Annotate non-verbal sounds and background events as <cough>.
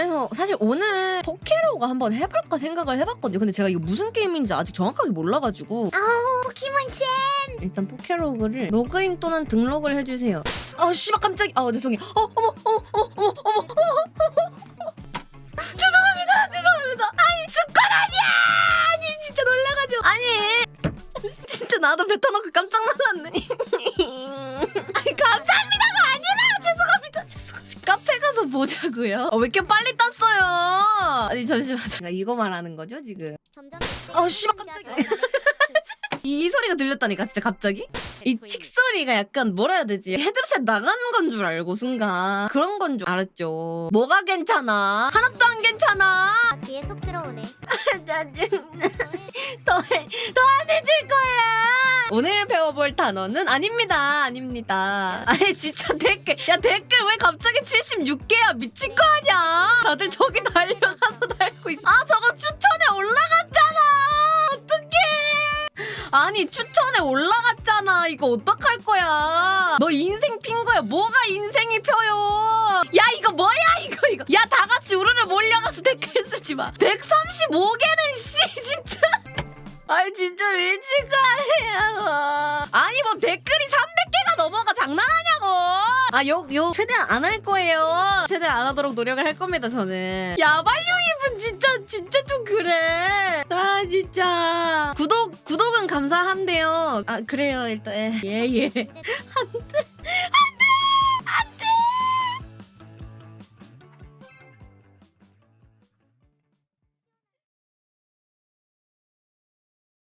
그래서 사실 오늘 포케로가 한번 해볼까 생각을 해봤거든요. 근데 제가 이거 무슨 게임인지 아직 정확하게 몰라가지고 아우 포켓몬 쌤. 일단 포케로그를 로그인 또는 등록을 해주세요. 아 씨발 깜짝이. 아 죄송해요. 어 어머 어머 어머 어머 어머 어머. <laughs> 죄송합니다 죄송합니다. 아니 습관 아니야. 아니 진짜 놀라가지고 아니. <laughs> 진짜 나도 뱉어놓고 깜짝 놀랐네. <laughs> 보자고요. 어, 왜 이렇게 빨리 땄어요? 아니 잠시만 제가 이거 말하는 거죠 지금? 점점. 아, 씨발, 깜짝이야. 이 소리가 들렸다니까 진짜 갑자기 이 틱 소리가 약간 뭐라 해야 되지 헤드셋 나가는 건줄 알고 순간 그런 건 줄 알았죠 뭐가 괜찮아 하나도 안 괜찮아 아, 뒤에 속 들어오네. <laughs> 짜증 더해 더 안 해줄 거야 오늘 배워볼 단어는 아닙니다. 아닙니다. 아니 진짜 댓글. 야 댓글 왜 갑자기 76개야? 미친 거 아니야? 다들 저기 달려가서 달고 있어. 아 저거 추천에 올라갔잖아. 어떡해. 아니 추천에 올라갔잖아. 이거 어떡할 거야? 너 인생 핀 거야. 뭐가 인생이 펴요? 야 이거 뭐야? 이거 이거. 야 다 같이 우르르 몰려가서 댓글 쓰지 마. 135개는 씨 진짜 아니 진짜 미친 거 아니야 아니 뭐 댓글이 300개가 넘어가 장난하냐고. 아 욕 욕 최대한 안 할 거예요. 최대한 안 하도록 노력을 할 겁니다 저는. 야발용이분 진짜 진짜 좀 그래. 아 진짜. 구독 구독은 감사한데요. 아 그래요 일단. 예예. 한때